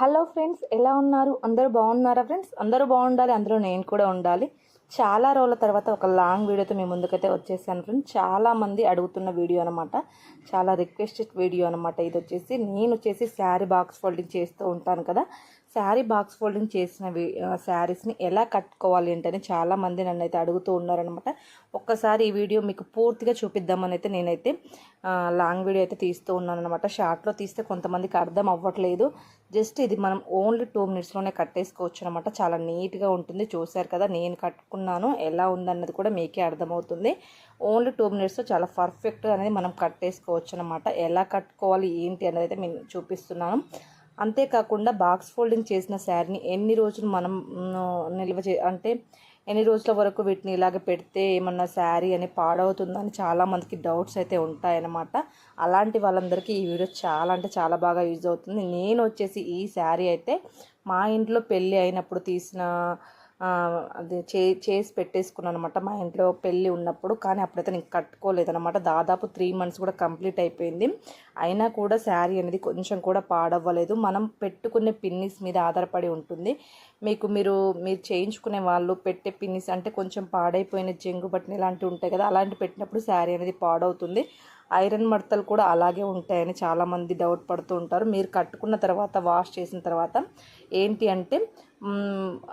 Hello friends ఎలా ఉన్నారు? అందరూ బాగున్నారా ఫ్రెండ్స్? అందరూ బాగుండాలి అందులో నేను కూడా ఉండాలి. చాలా రోజుల తర్వాత ఒక లాంగ్ వీడియోతో మేము ముందుకైతే వచ్చేసాను ఫ్రెండ్స్. చాలా మంది అడుగుతున్న వీడియో అనమాట చాలా రిక్వెస్టెడ్ వీడియో అనమాట ఇది వచ్చేసి నేను వచ్చేసి శారీ బాక్స్ ఫోల్డింగ్ చేస్తూ ఉంటాను కదా. శారీ బాక్స్ ఫోల్డింగ్ చేసిన శారీస్ని ఎలా కట్టుకోవాలి ఏంటని చాలామంది నన్ను అయితే అడుగుతూ ఉన్నారనమాట ఒక్కసారి ఈ వీడియో మీకు పూర్తిగా చూపిద్దామని అయితే నేనైతే లాంగ్ వీడియో అయితే తీస్తూ ఉన్నాను అనమాట షార్ట్లో తీస్తే కొంతమందికి అర్థం అవ్వట్లేదు. జస్ట్ ఇది మనం ఓన్లీ టూ మినిట్స్లోనే కట్టేసుకోవచ్చు అనమాట చాలా నీట్గా ఉంటుంది. చూశారు కదా నేను కట్టుకున్నాను. ఎలా ఉందన్నది కూడా మీకే అర్థమవుతుంది. ఓన్లీ టూ మినిట్స్లో చాలా పర్ఫెక్ట్ అనేది మనం కట్టేసుకోవచ్చు అనమాట ఎలా కట్టుకోవాలి ఏంటి అనేది అయితే నేను చూపిస్తున్నాను. అంతేకాకుండా బాక్స్ ఫోల్డింగ్ చేసిన శారీని ఎన్ని రోజులు మనం నిల్వ చే అంటే ఎన్ని రోజుల వరకు వీటిని ఇలాగ పెడితే ఏమన్నా శారీ అని పాడవుతుందని చాలామందికి డౌట్స్ అయితే ఉంటాయన్నమాట. అలాంటి వాళ్ళందరికీ ఈ వీడియో చాలా అంటే చాలా బాగా యూజ్ అవుతుంది. నేను వచ్చేసి ఈ శారీ అయితే మా ఇంట్లో పెళ్ళి అయినప్పుడు తీసిన అది చే చేసి పెట్టేసుకున్నాను అనమాట మా ఇంట్లో పెళ్ళి ఉన్నప్పుడు. కానీ అప్పుడైతే నేను కట్టుకోలేదనమాట దాదాపు త్రీ మంత్స్ కూడా కంప్లీట్ అయిపోయింది. అయినా కూడా శారీ అనేది కొంచెం కూడా పాడవ్వలేదు. మనం పెట్టుకునే పిన్నిస్ మీద ఆధారపడి ఉంటుంది. మీకు మీరు మీరు చేయించుకునే వాళ్ళు పెట్టే పిన్నిస్ అంటే కొంచెం పాడైపోయిన జంగు బట్టని ఇలాంటివి ఉంటాయి కదా అలాంటి పెట్టినప్పుడు శారీ అనేది పాడవుతుంది. ఐరన్ మడతలు కూడా అలాగే ఉంటాయని చాలామంది డౌట్ పడుతూ ఉంటారు. మీరు కట్టుకున్న తర్వాత వాష్ చేసిన తర్వాత ఏంటి అంటే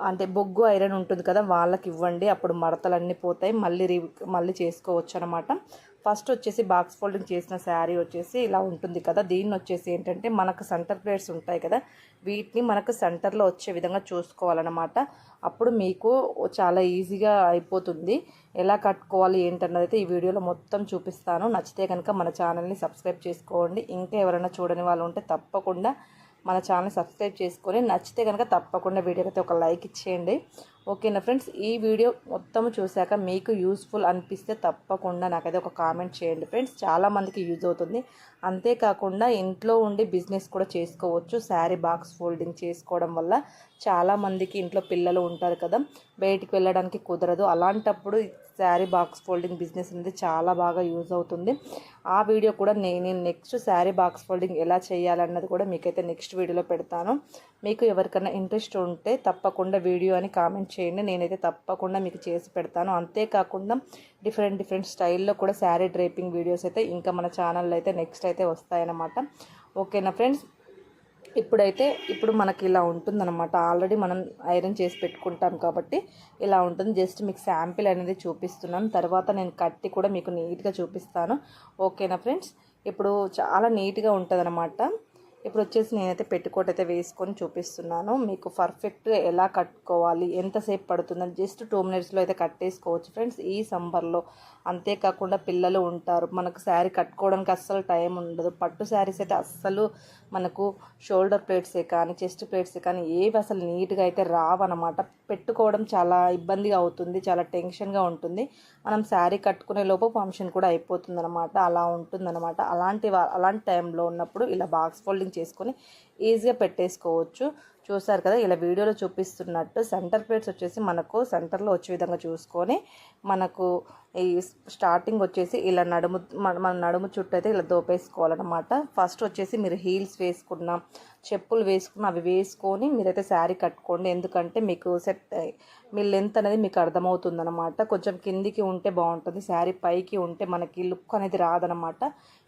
అంటే బొగ్గు ఐరన్ ఉంటుంది కదా వాళ్ళకి ఇవ్వండి. అప్పుడు మడతలు అన్నీ పోతాయి. మళ్ళీ రీ మళ్ళీ చేసుకోవచ్చు అనమాట ఫస్ట్ వచ్చేసి బాక్స్ ఫోల్డింగ్ చేసిన శారీ వచ్చేసి ఇలా ఉంటుంది కదా. దీన్ని వచ్చేసి ఏంటంటే మనకు సెంటర్ ప్లేట్స్ ఉంటాయి కదా. వీటిని మనకు సెంటర్లో వచ్చే విధంగా చూసుకోవాలన్నమాట. అప్పుడు మీకు చాలా ఈజీగా అయిపోతుంది. ఎలా కట్టుకోవాలి ఏంటన్నది అయితే ఈ వీడియోలో మొత్తం చూపిస్తాను. నచ్చితే కనుక మన ఛానల్ని సబ్స్క్రైబ్ చేసుకోండి. ఇంకా ఎవరైనా చూడని వాళ్ళు ఉంటే తప్పకుండా మన ఛానల్ సబ్స్క్రైబ్ చేసుకొని నచ్చితే కనుక తప్పకుండా వీడియోకి అయితే ఒక లైక్ ఇచ్చేయండి. ఓకేనా ఫ్రెండ్స్? ఈ వీడియో మొత్తం చూశాక మీకు యూస్ఫుల్ అనిపిస్తే తప్పకుండా నాకైతే ఒక కామెంట్ చేయండి ఫ్రెండ్స్. చాలామందికి యూజ్ అవుతుంది. అంతేకాకుండా ఇంట్లో ఉండి బిజినెస్ కూడా చేసుకోవచ్చు. శారీ బాక్స్ ఫోల్డింగ్ చేసుకోవడం వల్ల చాలామందికి ఇంట్లో పిల్లలు ఉంటారు కదా బయటికి వెళ్ళడానికి కుదరదు. అలాంటప్పుడు శారీ బాక్స్ ఫోల్డింగ్ బిజినెస్ అనేది చాలా బాగా యూజ్ అవుతుంది. ఆ వీడియో కూడా నేను నెక్స్ట్ శారీ బాక్స్ ఫోల్డింగ్ ఎలా చేయాలన్నది కూడా మీకైతే నెక్స్ట్ వీడియోలో పెడతాను. మీకు ఎవరికైనా ఇంట్రెస్ట్ ఉంటే తప్పకుండా వీడియో అని కామెంట్ చేయండి. నేనైతే తప్పకుండా మీకు చేసి పెడతాను. అంతేకాకుండా డిఫరెంట్ డిఫరెంట్ స్టైల్లో కూడా శారీ డ్రైపింగ్ వీడియోస్ అయితే ఇంకా మన ఛానల్లో అయితే నెక్స్ట్ అయితే వస్తాయన్నమాట. ఓకేనా ఫ్రెండ్స్? ఇప్పుడైతే ఇప్పుడు మనకి ఇలా ఉంటుందన్నమాట. ఆల్రెడీ మనం ఐరన్ చేసి పెట్టుకుంటాం కాబట్టి ఇలా ఉంటుంది. జస్ట్ మీకు శాంపిల్ అనేది చూపిస్తున్నాను. తర్వాత నేను కట్టి కూడా మీకు నీట్గా చూపిస్తాను. ఓకేనా ఫ్రెండ్స్? ఇప్పుడు చాలా నీట్గా ఉంటుంది ఇప్పుడు వచ్చేసి నేనైతే పెట్టుకోట్ అయితే వేసుకొని చూపిస్తున్నాను. మీకు పర్ఫెక్ట్గా ఎలా కట్టుకోవాలి ఎంతసేపు పడుతుందని జస్ట్ టూ మినిట్స్లో అయితే కట్టేసుకోవచ్చు ఫ్రెండ్స్ ఈ సమ్మర్లో అంతేకాకుండా పిల్లలు ఉంటారు. మనకు శారీ కట్టుకోవడానికి అస్సలు టైం ఉండదు. పట్టు శారీస్ అయితే అస్సలు మనకు షోల్డర్ ప్లేట్సే కానీ చెస్ట్ ప్లేట్సే కానీ ఏవి అసలు నీట్గా అయితే రావన్నమాట. పెట్టుకోవడం చాలా ఇబ్బందిగా అవుతుంది చాలా టెన్షన్గా ఉంటుంది. మనం శారీ కట్టుకునే లోపు ఫంక్షన్ కూడా అయిపోతుంది అనమాట అలా ఉంటుందన్నమాట. అలాంటి అలాంటి టైంలో ఉన్నప్పుడు ఇలా బాక్స్ ఫోల్డింగ్ చేసుకొని ఈజీగా పెట్టేసుకోవచ్చు. చూసారు కదా ఇలా వీడియోలో చూపిస్తున్నట్టు సెంటర్ ప్లేట్స్ వచ్చేసి మనకు సెంటర్లో వచ్చే విధంగా చూసుకొని మనకు ఈ స్టార్టింగ్ వచ్చేసి ఇలా నడుము మన నడుము చుట్టూ అయితే ఇలా దోపేసుకోవాలన్నమాట. ఫస్ట్ వచ్చేసి మీరు హీల్స్ వేసుకున్న చెప్పులు వేసుకున్న అవి వేసుకొని మీరైతే శారీ కట్టుకోండి. ఎందుకంటే మీకు సెట్ మీ లెంత్ అనేది మీకు అర్థమవుతుంది అనమాట కొంచెం కిందికి ఉంటే బాగుంటుంది శారీ పైకి ఉంటే మనకి లుక్ అనేది రాదనమాట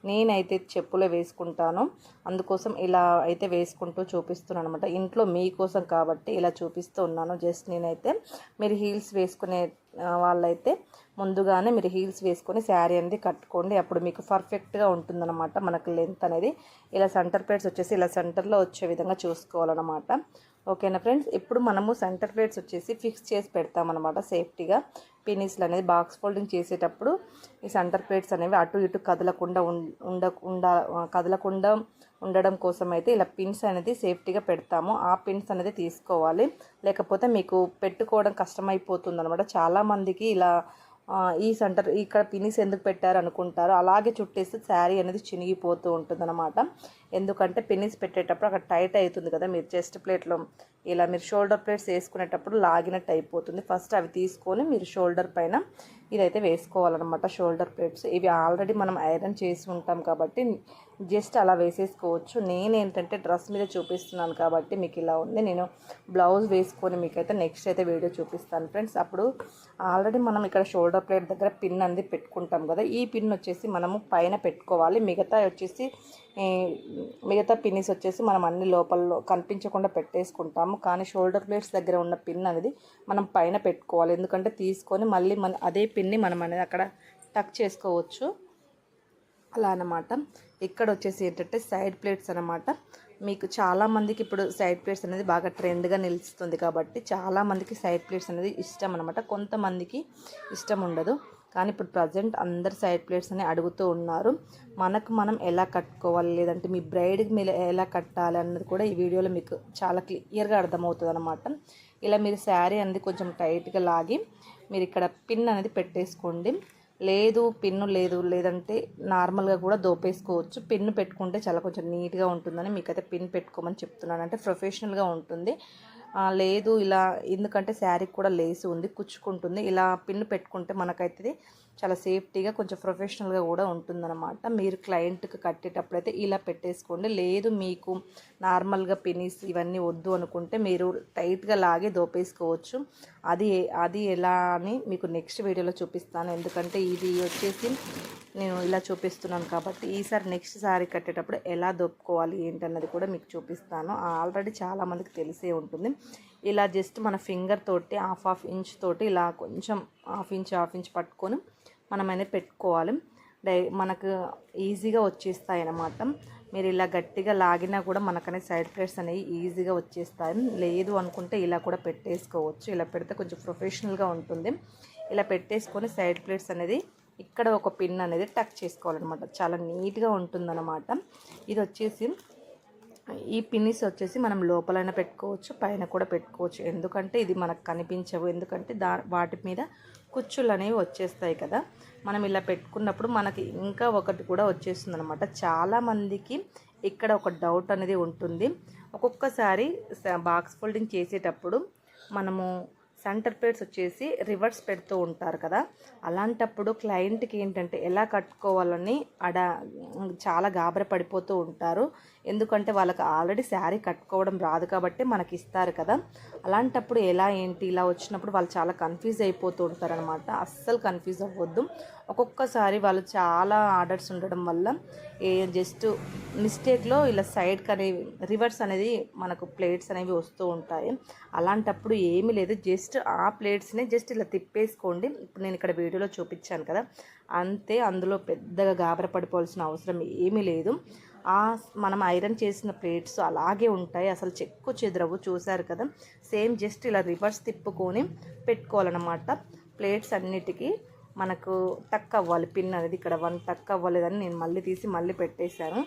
నేనైతే చెప్పులే వేసుకుంటాను. అందుకోసం ఇలా అయితే వేసుకుంటూ చూపిస్తున్నాను అనమాట ఇంట్లో మీకోసం కాబట్టి ఇలా చూపిస్తూ ఉన్నాను. జస్ట్ నేనైతే మీరు హీల్స్ వేసుకునే వాళ్ళైతే ముందుగానే మీరు హీల్స్ వేసుకొని శారీ అనేది కట్టుకోండి. అప్పుడు మీకు పర్ఫెక్ట్గా ఉంటుందన్నమాట మనకు లెంత్ అనేది. ఇలా సెంటర్ ప్లేట్స్ వచ్చేసి ఇలా సెంటర్లో వచ్చే విధంగా చూసుకోవాలన్నమాట. ఓకేనా ఫ్రెండ్స్? ఇప్పుడు మనము సెంటర్ ప్లేట్స్ వచ్చేసి ఫిక్స్ చేసి పెడతామన్నమాట సేఫ్టీగా. పినీస్లు అనేది బాక్స్ ఫోల్డింగ్ చేసేటప్పుడు ఈ సెంటర్ ప్లేట్స్ అనేవి అటు ఇటు కదలకుండా ఉండ ఉండ కదలకుండా ఉండడం కోసం అయితే ఇలా పిన్స్ అనేది సేఫ్టీగా పెడతాము. ఆ పిన్స్ అనేది తీసుకోవాలి. లేకపోతే మీకు పెట్టుకోవడం కష్టమైపోతుంది అనమాట చాలామందికి ఇలా ఈ సెంటర్ ఇక్కడ పినిస్ ఎందుకు పెట్టారు అనుకుంటారు అలాగే చుట్టేస్తే శారీ అనేది చినిగిపోతూ ఉంటుందన్నమాట. ఎందుకంటే పినిస్ పెట్టేటప్పుడు అక్కడ టైట్ అవుతుంది కదా మీరు చెస్ట్ ప్లేట్లో ఇలా మీరు షోల్డర్ ప్లేట్స్ వేసుకునేటప్పుడు లాగినట్టు అయిపోతుంది. ఫస్ట్ అవి తీసుకొని మీరు షోల్డర్ పైన ఇదైతే వేసుకోవాలన్నమాట షోల్డర్ ప్లేట్స్. ఇవి ఆల్రెడీ మనం ఐరన్ చేసి ఉంటాం కాబట్టి జస్ట్ అలా వేసేసుకోవచ్చు. నేను ఏంటంటే డ్రెస్ మీద చూపిస్తున్నాను కాబట్టి మీకు ఇలా ఉంది. నేను బ్లౌజ్ వేసుకొని మీకైతే నెక్స్ట్ అయితే వీడియో చూపిస్తాను. ఫ్రెండ్స్ అప్పుడు ఆల్రెడీ మనం ఇక్కడ షోల్డర్ ప్లేట్ దగ్గర పిన్ అనేది పెట్టుకుంటాం కదా ఈ పిన్ వచ్చేసి మనము పైన పెట్టుకోవాలి. మిగతా వచ్చేసి మిగతా పిన్నిస్ వచ్చేసి మనం అన్ని లోపల కనిపించకుండా పెట్టేసుకుంటాము. కానీ షోల్డర్ ప్లేట్స్ దగ్గర ఉన్న పిన్ అనేది మనం పైన పెట్టుకోవాలి. ఎందుకంటే తీసుకొని మళ్ళీ మన అదే పిన్ని మనం అనేది అక్కడ టక్ చేసుకోవచ్చు. అలా అనమాట ఇక్కడ వచ్చేసి ఏంటంటే సైడ్ ప్లేట్స్ అనమాట మీకు చాలామందికి ఇప్పుడు సైడ్ ప్లేట్స్ అనేది బాగా ట్రెండ్గా నిలుస్తుంది కాబట్టి చాలామందికి సైడ్ ప్లేట్స్ అనేది ఇష్టం అనమాట కొంతమందికి ఇష్టం ఉండదు. కానీ ఇప్పుడు ప్రజెంట్ అందరు సైడ్ ప్లేట్స్ అని అడుగుతూ ఉన్నారు. మనకు మనం ఎలా కట్టుకోవాలి? లేదంటే మీ బ్రైడ్కి మీరు ఎలా కట్టాలి అన్నది కూడా ఈ వీడియోలో మీకు చాలా క్లియర్గా అర్థమవుతుంది అనమాట ఇలా మీరు శారీ అనేది కొంచెం టైట్గా లాగి మీరు ఇక్కడ పిన్ అనేది పెట్టేసుకోండి. లేదు పిన్ను లేదు లేదంటే నార్మల్గా కూడా దోపేసుకోవచ్చు. పిన్ను పెట్టుకుంటే చాలా కొంచెం నీట్గా ఉంటుందని మీకైతే పిన్ పెట్టుకోమని చెప్తున్నాను. అంటే ప్రొఫెషనల్గా ఉంటుంది. లేదు ఇలా ఎందుకంటే శారీకి కూడా లేసి ఉంది కుచ్చుకుంటుంది. ఇలా పిన్ను పెట్టుకుంటే మనకైతే చాలా సేఫ్టీగా కొంచెం ప్రొఫెషనల్గా కూడా ఉంటుందన్నమాట. మీరు క్లయింట్కి కట్టేటప్పుడు అయితే ఇలా పెట్టేసుకోండి. లేదు మీకు నార్మల్గా పినిస్ ఇవన్నీ వద్దు అనుకుంటే మీరు టైట్గా లాగే దోపేసుకోవచ్చు. అది అది ఎలా అని మీకు నెక్స్ట్ వీడియోలో చూపిస్తాను. ఎందుకంటే ఇది వచ్చేసి నేను ఇలా చూపిస్తున్నాను కాబట్టి ఈసారి నెక్స్ట్ సారీ కట్టేటప్పుడు ఎలా దొప్పుకోవాలి ఏంటన్నది కూడా మీకు చూపిస్తాను. ఆల్రెడీ చాలామందికి తెలిసే ఉంటుంది. ఇలా జస్ట్ మన ఫింగర్ తోటి హాఫ్ హాఫ్ ఇంచ్ తోటి ఇలా కొంచెం హాఫ్ ఇంచ్ హాఫ్ ఇంచ్ పట్టుకొని మనం అనేది పెట్టుకోవాలి. డై మనకు ఈజీగా వచ్చేస్తాయి అన్నమాట మీరు ఇలా గట్టిగా లాగినా కూడా మనకనే సైడ్ ప్లేట్స్ అనేవి ఈజీగా వచ్చేస్తాయి. లేదు అనుకుంటే ఇలా కూడా పెట్టేసుకోవచ్చు. ఇలా పెడితే కొంచెం ప్రొఫెషనల్గా ఉంటుంది. ఇలా పెట్టేసుకొని సైడ్ ప్లేట్స్ అనేది ఇక్కడ ఒక పిన్ అనేది టక్ చేసుకోవాలన్నమాట. చాలా నీట్గా ఉంటుందన్నమాట. ఇది వచ్చేసి ఈ పిన్నిస్ వచ్చేసి మనం లోపలైనా పెట్టుకోవచ్చు పైన కూడా పెట్టుకోవచ్చు. ఎందుకంటే ఇది మనకు కనిపించవు. ఎందుకంటే దా వాటి మీద కుచ్చులు అనేవి వచ్చేస్తాయి కదా. మనం ఇలా పెట్టుకున్నప్పుడు మనకి ఇంకా ఒకటి కూడా వచ్చేస్తుంది అనమాట చాలామందికి ఇక్కడ ఒక డౌట్ అనేది ఉంటుంది. ఒక్కొక్కసారి బాక్స్ ఫోల్డింగ్ చేసేటప్పుడు మనము సెంటర్ ప్లేట్స్ వచ్చేసి రివర్స్ పెడుతూ ఉంటారు కదా. అలాంటప్పుడు క్లయింట్కి ఏంటంటే ఎలా కట్టుకోవాలని అడ చాలా గాబర పడిపోతూ ఉంటారు. ఎందుకంటే వాళ్ళకి ఆల్రెడీ శారీ కట్టుకోవడం రాదు కాబట్టి మనకి ఇస్తారు కదా. అలాంటప్పుడు ఎలా ఏంటి ఇలా వచ్చినప్పుడు వాళ్ళు చాలా కన్ఫ్యూజ్ అయిపోతూ ఉంటారనమాట అస్సలు కన్ఫ్యూజ్ అవ్వద్దు. ఒక్కొక్కసారి వాళ్ళు చాలా ఆర్డర్స్ ఉండడం వల్ల ఏ జస్ట్ మిస్టేక్లో ఇలా సైడ్కి అనేవి రివర్స్ అనేది మనకు ప్లేట్స్ అనేవి వస్తూ ఉంటాయి. అలాంటప్పుడు ఏమీ లేదు. జస్ట్ ఆ ప్లేట్స్ని జస్ట్ ఇలా తిప్పేసుకోండి. ఇప్పుడు నేను ఇక్కడ వీడియోలో చూపించాను కదా. అంతే అందులో పెద్దగా గాబర పడిపోవాల్సిన అవసరం ఏమీ లేదు. ఆ మనం ఐరన్ చేసిన ప్లేట్స్ అలాగే ఉంటాయి. అసలు చెక్కు చెదరవు. చూశారు కదా. సేమ్ జస్ట్ ఇలా రివర్స్ తిప్పుకొని పెట్టుకోవాలన్నమాట. ప్లేట్స్ అన్నిటికీ మనకు టక్ అవ్వాలి పిన్ అనేది ఇక్కడ వన్ టక్ అవ్వలేదని నేను మళ్ళీ తీసి మళ్ళీ పెట్టేశాను.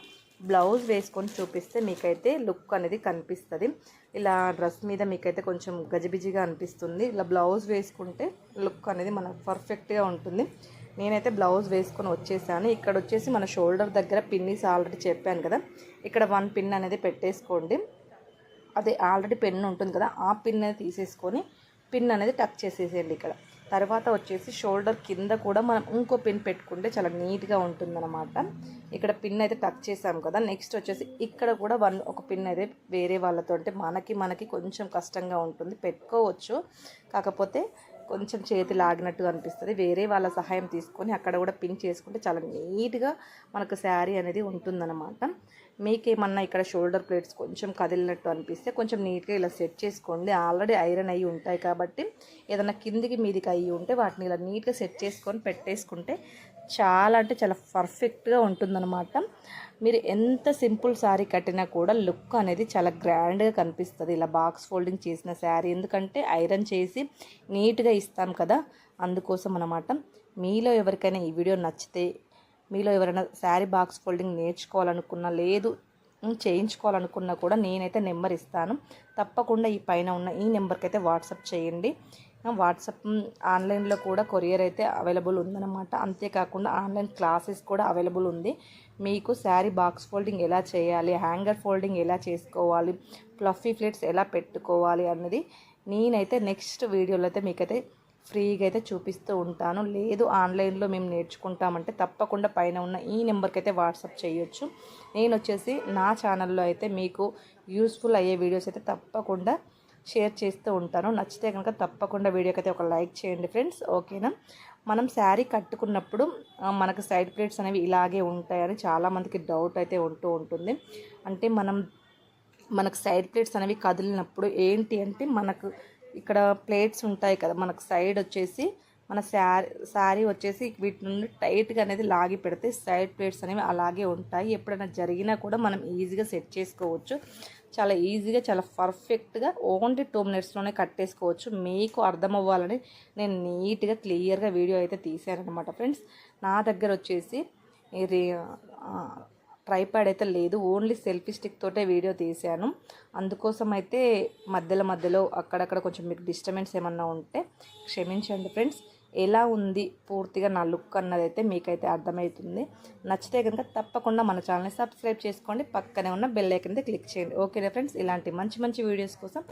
బ్లౌజ్ వేసుకొని చూపిస్తే మీకైతే లుక్ అనేది కనిపిస్తుంది. ఇలా డ్రెస్ మీద మీకైతే కొంచెం గజిబిజిగా అనిపిస్తుంది. ఇలా బ్లౌజ్ వేసుకుంటే లుక్ అనేది మనకు పర్ఫెక్ట్గా ఉంటుంది. నేనైతే బ్లౌజ్ వేసుకొని వచ్చేసాను. ఇక్కడ వచ్చేసి మన షోల్డర్ దగ్గర పిన్నీస్ ఆల్రెడీ చెప్పాను కదా. ఇక్కడ వన్ పిన్ అనేది పెట్టేసుకోండి. అదే ఆల్రెడీ పెన్ ఉంటుంది కదా ఆ పిన్ అనేది తీసేసుకొని పిన్ అనేది టక్ చేసేసేయండి ఇక్కడ. తర్వాత వచ్చేసి షోల్డర్ కింద కూడా మనం ఇంకో పిన్ పెట్టుకుంటే చాలా నీట్గా ఉంటుందన్నమాట. ఇక్కడ పిన్ అయితే టక్ చేసాం కదా. నెక్స్ట్ వచ్చేసి ఇక్కడ కూడా వన్ ఒక పిన్ అయితే వేరే వాళ్ళతో అంటే మనకి మనకి కొంచెం కష్టంగా ఉంటుంది. పెట్టుకోవచ్చు. కాకపోతే కొంచెం చేతి లాగినట్టు అనిపిస్తుంది. వేరే వాళ్ళ సహాయం తీసుకొని అక్కడ కూడా పిన్ చేసుకుంటే చాలా నీట్గా మనకు శారీ అనేది ఉంటుందన్నమాట. మీకేమన్నా ఇక్కడ షోల్డర్ ప్లేట్స్ కొంచెం కదిలినట్టు అనిపిస్తే కొంచెం నీట్గా ఇలా సెట్ చేసుకోండి. ఆల్రెడీ ఐరన్ అయ్యి ఉంటాయి కాబట్టి ఏదైనా కిందికి మీదికి అయ్యి ఉంటే వాటిని ఇలా నీట్గా సెట్ చేసుకొని పెట్టేసుకుంటే చాలా అంటే చాలా పర్ఫెక్ట్గా ఉంటుందన్నమాట. మీరు ఎంత సింపుల్ శారీ కట్టినా కూడా లుక్ అనేది చాలా గ్రాండ్గా కనిపిస్తుంది. ఇలా బాక్స్ ఫోల్డింగ్ చేసిన శారీ ఎందుకంటే ఐరన్ చేసి నీట్గా ఇస్తాం కదా. అందుకోసం అనమాట మీలో ఎవరికైనా ఈ వీడియో నచ్చితే మీలో ఎవరైనా శారీ బాక్స్ ఫోల్డింగ్ నేర్చుకోవాలనుకున్నా లేదు చేయించుకోవాలనుకున్నా కూడా నేనైతే నెంబర్ ఇస్తాను. తప్పకుండా ఈ పైన ఉన్న ఈ నెంబర్కి అయితే వాట్సాప్ చేయండి. వాట్సాప్ ఆన్లైన్లో కూడా కొరియర్ అయితే అవైలబుల్ ఉందన్నమాట. అంతేకాకుండా ఆన్లైన్ క్లాసెస్ కూడా అవైలబుల్ ఉంది. మీకు శారీ బాక్స్ ఫోల్డింగ్ ఎలా చేయాలి హ్యాంగర్ ఫోల్డింగ్ ఎలా చేసుకోవాలి ఫ్లఫీ ప్లేట్స్ ఎలా పెట్టుకోవాలి అన్నది నేనైతే నెక్స్ట్ వీడియోలో అయితే మీకైతే ఫ్రీగా అయితే చూపిస్తూ ఉంటాను. లేదు ఆన్లైన్లో మేము నేర్చుకుంటామంటే తప్పకుండా పైన ఉన్న ఈ నెంబర్కి అయితే వాట్సాప్ చేయొచ్చు. నేను వచ్చేసి నా ఛానల్లో అయితే మీకు యూస్ఫుల్ అయ్యే వీడియోస్ అయితే తప్పకుండా షేర్ చేస్తూ ఉంటాను. నచ్చితే కనుక తప్పకుండా వీడియోకి అయితే ఒక లైక్ చేయండి ఫ్రెండ్స్. ఓకేనా? మనం శారీ కట్టుకున్నప్పుడు మనకు సైడ్ ప్లేట్స్ అనేవి ఇలాగే ఉంటాయని చాలామందికి డౌట్ అయితే ఉంటూ ఉంటుంది. అంటే మనం మనకు సైడ్ ప్లేట్స్ అనేవి కదిలినప్పుడు ఏంటి అంటే మనకు ఇక్కడ ప్లేట్స్ ఉంటాయి కదా మనకు సైడ్ వచ్చేసి మన శారీ శారీ వచ్చేసి వీటి నుండి టైట్గా అనేది లాగి పెడితే సైడ్ ప్లేట్స్ అనేవి అలాగే ఉంటాయి. ఎప్పుడైనా జరిగినా కూడా మనం ఈజీగా సెట్ చేసుకోవచ్చు. చాలా ఈజీగా చాలా పర్ఫెక్ట్గా ఓన్లీ టూ మినిట్స్లోనే కట్టేసుకోవచ్చు. మీకు అర్థం అవ్వాలని నేను నీట్గా క్లియర్గా వీడియో అయితే తీసాను అనమాట ఫ్రెండ్స్ నా దగ్గర వచ్చేసి ఇది ట్రైపాడ్ అయితే లేదు. ఓన్లీ సెల్ఫీ స్టిక్ తోటే వీడియో తీశాను. అందుకోసం అయితే మధ్యలో మధ్యలో అక్కడక్కడ కొంచెం మీకు డిస్టర్బెన్స్ ఏమన్నా ఉంటే క్షమించండి ఫ్రెండ్స్ ఎలా ఉంది పూర్తిగా నా లుక్ అన్నది అయితే మీకైతే అర్థమవుతుంది. నచ్చితే కనుక తప్పకుండా మన ఛానల్ని సబ్స్క్రైబ్ చేసుకోండి. పక్కనే ఉన్న బెల్ ఐకన్ అయితే క్లిక్ చేయండి. ఓకేనా ఫ్రెండ్స్? ఇలాంటి మంచి మంచి వీడియోస్ కోసం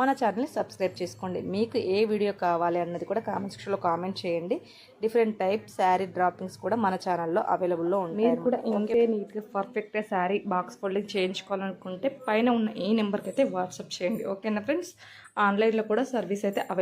మన ఛానల్ని సబ్స్క్రైబ్ చేసుకోండి. మీకు ఏ వీడియో కావాలి అన్నది కూడా కామెంట్ సెక్షన్లో కామెంట్ చేయండి. డిఫరెంట్ టైప్ శారీ డ్రాపింగ్స్ కూడా మన ఛానల్లో అవైలబుల్లో ఉంటాయి మీరు కూడా ఇంతే నీట్గా పర్ఫెక్ట్గా శారీ బాక్స్ ఫోల్డింగ్ చేయించుకోవాలనుకుంటే పైన ఉన్న ఈ నెంబర్కి అయితే వాట్సాప్ చేయండి. ఓకేనా ఫ్రెండ్స్? ఆన్లైన్లో కూడా సర్వీస్ అయితే అవైలబుల్